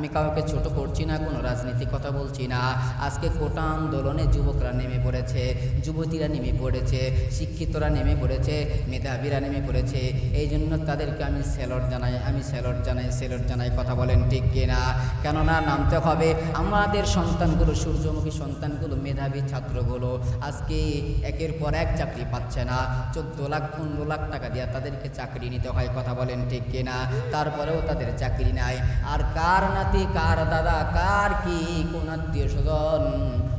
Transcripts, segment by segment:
আমি কাউকে ছোট করছি না, কোনো রাজনীতি কথা বলছি না। আজকে কোটা আন্দোলনে যুবকরা নেমে পড়েছে, যুবতীরা নেমে পড়েছে, শিক্ষিতরা নেমে পড়েছে, মেধাবীরা নেমে পড়েছে। এই জন্য তাদেরকে আমি স্যালট জানাই, আমি স্যালট জানাই স্যালট জানাই, কথা বলেন ঠিক কিনা কেননা নামতে হবে। আমাদের সন্তানগুলো, সূর্যমুখী সন্তানগুলো, মেধাবী ছাত্রগুলো আজকে একের পর এক চাকরি পাচ্ছে না। চোদ্দ লাখ, পনেরো লাখ টাকা দিয়ে তাদেরকে চাকরি নিতে হয়, কথা বলেন ঠিক কিনা তারপরেও তাদের চাকরি নাই। আর কার নাতি কার দাদা কার কি? কোন আত্মীয় স্বজন?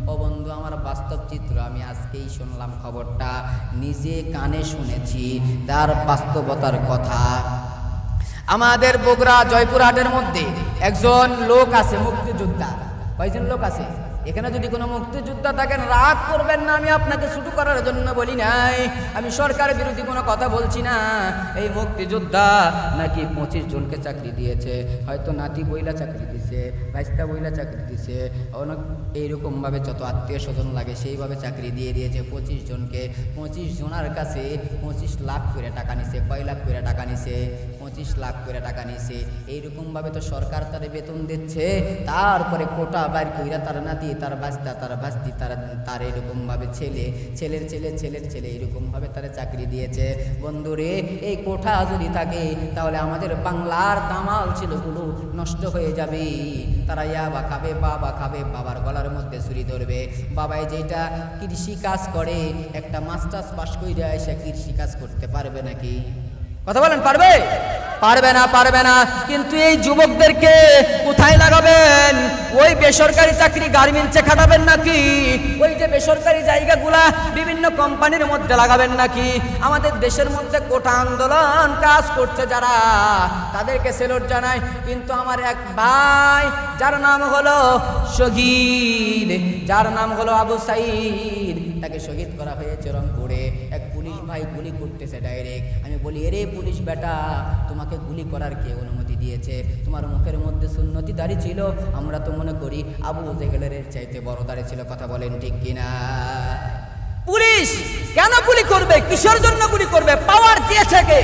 ও বন্ধু, আমার বাস্তব চিত্র, আমি আজকেই শুনলাম খবরটা। নিজে কানে শুনেছি, তার বাস্তবতার কথা। আমাদের বগুড়া জয়পুরহাটের মধ্যে একজন লোক আছে, মুক্তিযোদ্ধা। কয়জন লোক আছে? এখানে যদি কোনো মুক্তিযোদ্ধা থাকেন রাগ করবেন না, আমি আপনাকে শুরু করার জন্য বলি নাই। আমি সরকার বিরোধী কোনো কথা বলছি না। এই মুক্তিযোদ্ধা নাকি পঁচিশ জনকে চাকরি দিয়েছে, হয়তো নাতি বইলা চাকরি দিছে বাইশটা বইলা চাকরি দিছে, অনেক এইরকমভাবে যত আত্মীয় স্বজন লাগে সেইভাবে চাকরি দিয়ে দিয়েছে পঁচিশ জনকে। পঁচিশ জনের কাছে পঁচিশ লাখ করে টাকা নিছে, কয় লাখ করে টাকা নিছে? পঁচিশ লাখ করে টাকা নিছে। এইরকমভাবে তো সরকার তারে বেতন দিচ্ছে, তারপরে কোটা বাইর কইরা তারা নাতি তার বাস্তা তার বাস্তি তার তার এরকমভাবে ছেলে, ছেলের ছেলে ছেলের ছেলে এরকমভাবে তারা চাকরি দিয়েছে। বন্ধুরে, এই কোঠা যদি থাকে, তাহলে আমাদের বাংলার দামাল ছেলেগুলো নষ্ট হয়ে যাবে। তারা ইয়াবা খাবে বাবা খাবে, বাবার গলার মধ্যে ছুরি ধরবে। বাবাই যেটা কৃষি কাজ করে, একটা মাস্টার্স পাস কইরা এসে কৃষি কাজ করতে পারবে নাকি? কথা বলেন, পারবে? পারবে না পারবে না। কিন্তু এই যুবকদেরকে কোথায় লাগাবেন? ওই বেসরকারি চাকরি গার্মেন্টসে খাটাবেন নাকি? ওই যে বেসরকারি জায়গাগুলা বিভিন্ন কোম্পানির মধ্যে লাগাবেন নাকি? আমাদের দেশের মধ্যে কোটা আন্দোলন কাজ করছে যারা, তাদেরকে সেলট জানাই। কিন্তু আমার এক ভাই, যার নাম হলো শহীদ, যার নাম হলো আবু সাইদ, তাকে শহীদ করা হয়েছে রংপুরে। ভাই গুলি করতেছে ডাইরেক্ট আমি বলি, এরে পুলিশ বেটা, তোমাকে গুলি করার কে অনুমতি দিয়েছে? তোমার মুখের মধ্যে সুন্নতি দাড়ি ছিল? আমরা তো মনে করি আবু জেগেলের চাইতে বড় দাড়ি ছিল, কথা বলেন ঠিক কিনা? পুলিশ কেন গুলি করবে? কিসের জন্য গুলি করবে? পাওয়ার দিয়েছে কে?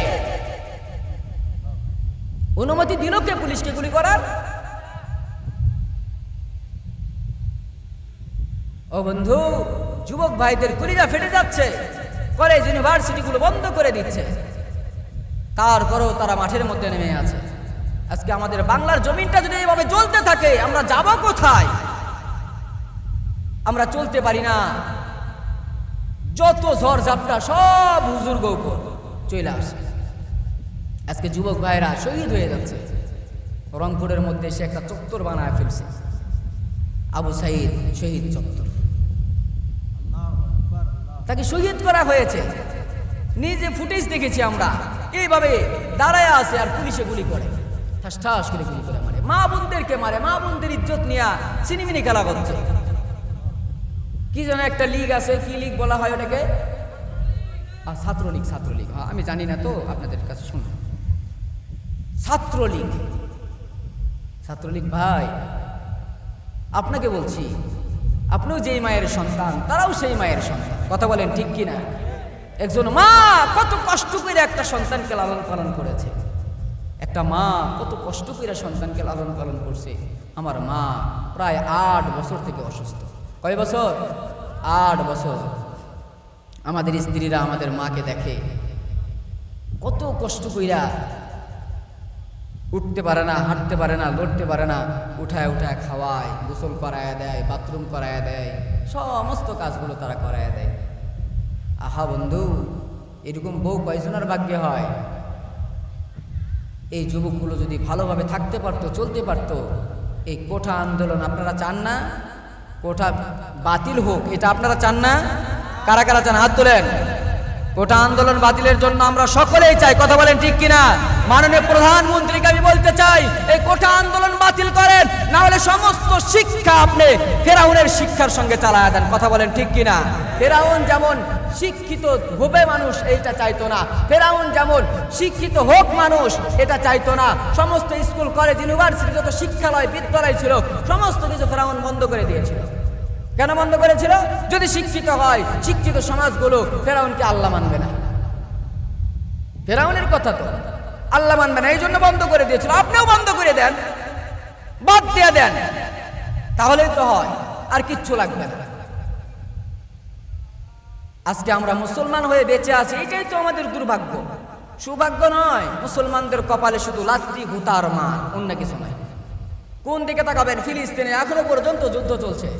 অনুমতি দিল কে পুলিশকে গুলি করার? ও বন্ধু, যুবক ভাইদের কুলিরা ফেটে যাচ্ছে। কলেজ ইউনিভার্সিটিগুলো বন্ধ করে দিচ্ছে। তারপরেও তারা মাঠের মধ্যে নেমে আছে। আজকে আমাদের বাংলার জমিনটা যদি এইভাবে চলতে থাকে, আমরা যাব কোথায়? আমরা চলতে পারি না। যত ঝড় ঝাপটা, সব হুজুর্গ উপর চলে আসে। আজকে যুবক ভাইরা শহীদ হয়ে যাচ্ছে। রংপুরের মধ্যে সে একটা চত্বর বানায় ফেলছে। আবু সাইদ শহীদ চত্বর। তাকে শহীদ করা হয়েছে। নিজে ফুটেজ দেখেছি আমরা। এইভাবে দাঁড়ায় আছে আর পুলিশে গুলি করে। ঠাস ঠাস করে গুলি করে মারে। মা বোনদেরকে মারে। মা বোনদের ইজ্জত নিয়ে চিনিমিনি খেলা করছে। কি যেন একটা লীগ আছে, কি লীগ বলা হয় ওটাকে? আর ছাত্রলীগ ছাত্রলীগ। হ্যাঁ আমি জানি না তো, আপনাদের কাছে শুনুন ছাত্রলীগ। ছাত্রলীগ, ভাই, আপনাকে বলছি আপনিও যেই মায়ের সন্তান, তারাও সেই মায়ের সন্তান। কথা বলেন ঠিক কি না একজন মা কত কষ্ট করে একটা সন্তানকে লালন পালন করেছে। একটা মা কত কষ্ট করে সন্তানকে লালন পালন করছে। আমার মা প্রায় আট বছর থেকে অসুস্থ। কয় বছর? আট বছর। আমাদের স্ত্রীরা আমাদের মাকে দেখে কত কষ্ট কইরা উঠতে পারে না, হাঁটতে পারে না, লড়তে পারে না, উঠায় উঠায় খাওয়ায়, গোসল করায় দেয়, বাথরুম করায় দেয়, সমস্ত কাজগুলো তারা করায় দেয়। আহা বন্ধু, এরকম বউ কয়জনের ভাগ্যে হয়? এই যুবকগুলো যদি ভালোভাবে থাকতে পারতো, চলতে পারতো, এই কোঠা আন্দোলন আপনারা চান না? কোঠা বাতিল হোক, এটা আপনারা চান না? কারা কারা চান? হাত তোলেন। কোটা আন্দোলন বাতিলের জন্য আমরা সকলেই চাই। কথা বলেন ঠিক কিনা? মাননীয় প্রধানমন্ত্রীকে আমি বলতে চাই, এই কোটা আন্দোলন বাতিল করেন, না হলে সমস্ত শিক্ষা আপনি ফেরাউনের শিক্ষার সঙ্গে চালায় দেন। কথা বলেন ঠিক কিনা? ফেরাউন যেমন শিক্ষিত হবে মানুষ, এইটা চাইতো না। ফেরাউন যেমন শিক্ষিত হোক মানুষ, এটা চাইতো না। সমস্ত স্কুল, কলেজ, ইউনিভার্সিটি, যত শিক্ষালয়, বিদ্যালয় ছিল, সমস্ত কিছু ফেরাউন বন্ধ করে দিয়েছিল। কেন বন্ধ করেছিল? যদি শিক্ষিত হয়, শিক্ষিত সমাজগুলো ফেরাউনকে আল্লাহ মানবে না। ফেরাউনের কথা তো আল্লাহ মানবে না এই জন্য বন্ধ করে দিয়েছিল। আপনিও বন্ধ করে দেন, বাদ দিয়ে দেন। তাহলেই তো হয়, আর কিচ্ছু লাগবে না। আজকে আমরা মুসলমান হয়ে বেঁচে আছি, এটাই তো আমাদের দুর্ভাগ্য। সৌভাগ্য নয়, মুসলমানদের কপালে শুধু লাত্তি ভূতার মান অন্য কিছু নয়। কোন দিকে তাকাবেন? ফিলিস্তিনে এখনও পর্যন্ত যুদ্ধ চলছে।